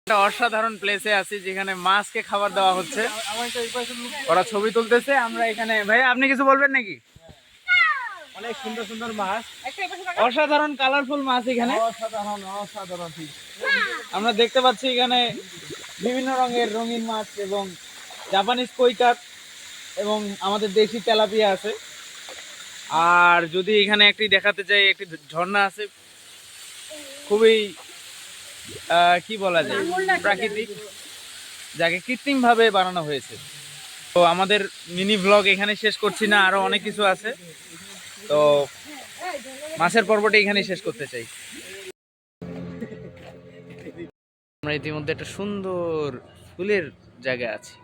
একটা অসাধারণ প্লেসে আছি যেখানে মাছকে খাবার দেওয়া হচ্ছে। ওরা ছবি তুলতেছে আমরা এখানে ভাই আপনি কিছু বলবেন নাকি? অনেক সুন্দর সুন্দর মাছ। অসাধারণ কালারফুল মাছ এখানে। অসাধারণ অসাধারণ। আমরা দেখতে পাচ্ছি এখানে বিভিন্ন রঙের রঙিন মাছ এবং জাপানিজ কই কাপ এবং আমাদের দেশি তেলাপিয়া আছে। আর যদি এখানে একটি দেখাতে চাই একটি ঝর্ণা আছে। খুবই কি বলা যায়? প্রাকৃতিক। যাকে কৃত্রিম ভাবে বানানো হয়েছে। তো আমাদের মিনি ব্লগ এখানে শেষ করছি না আরও অনেক কিছু আছে। তো মাছের পর্বটা এখানেই শেষ করতে চাই। আমরা ইতিমধ্যে একটা সুন্দর ফুলের জায়গায় আছি।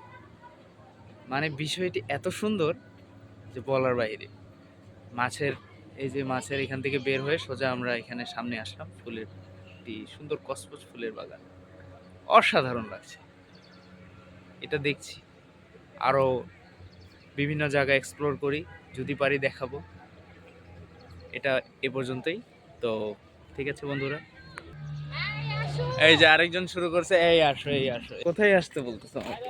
মানে বিষয়টি এত সুন্দর যে বলার বাইরে। মাছের এই যে মাছের এখান থেকে বের হয়ে সোজা আমরা এখানে সামনে আসলাম ফুলের একটি সুন্দর কসপস ফুলের বাগান। অসাধারণ লাগছে। এটা দেখছি। আরও বিভিন্ন জায়গা এক্সপ্লোর করি, যদি পারি দেখাবো। এটা এ পর্যন্তই। তো ঠিক আছে বন্ধুরা। এই যে আরেকজন শুরু করছে, এই আসো এই আসো। কোথায় আসতে বলতেছো আমাকে?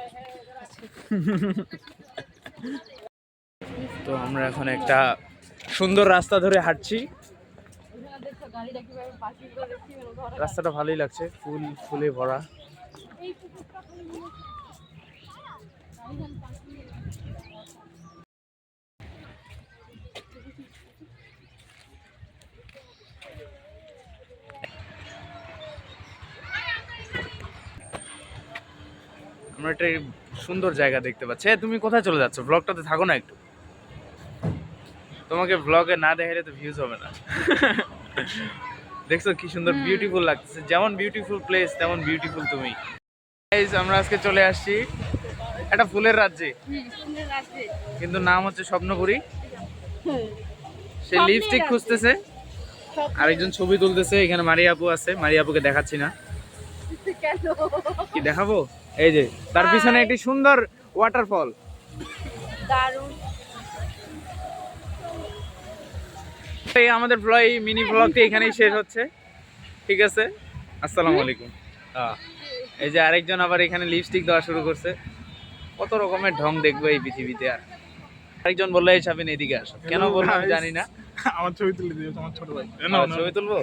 তো আমরা এখন একটা সুন্দর রাস্তা ধরে হাঁটছি। রাস্তাটা ভালোই লাগছে, ফুল ফুলে ভরা। আমরা একটা সুন্দর জায়গা দেখতে পাচ্ছি। তুমি কোথায় চলে যাচ্ছ? ব্লগটাতে থাকো না একটু। তোমাকে ব্লগে না দেখালে তো ভিউজ হবে না। দেখছ কি সুন্দর বিউটিফুল লাগতেছে। যেমন বিউটিফুল প্লেস তেমন বিউটিফুল তুমি। আমরা আজকে চলে আসছি একটা ফুলের রাজ্যে। কিন্তু নাম হচ্ছে স্বপ্নপুরি। সে লিপস্টিক খুঁজতেছে। আরেকজন ছবি তুলতেছে এখানে মারিয়া আপু আছে। মারিয়া আপুকে দেখাচ্ছি না। কি দেখাবো? এই যে তার পিছনে একটি সুন্দর ওয়াটারফল দারুণ। এই আমাদের ব্লগ মিনি ব্লগটি এখানেই শেষ হচ্ছে। ঠিক আছে? আসসালামু আলাইকুম। এই যে আরেকজন আবার এখানে লিপস্টিক দেওয়া শুরু করছে। কত রকমের ঢং দেখব এই পৃথিবীতে আর। আরেকজন বলল এই সাবিন এদিকে আসো। কেন বলব আমি জানি না। আমার ছবি তুলে দিও তোমার ছোট ভাই। ছবি তুলবো?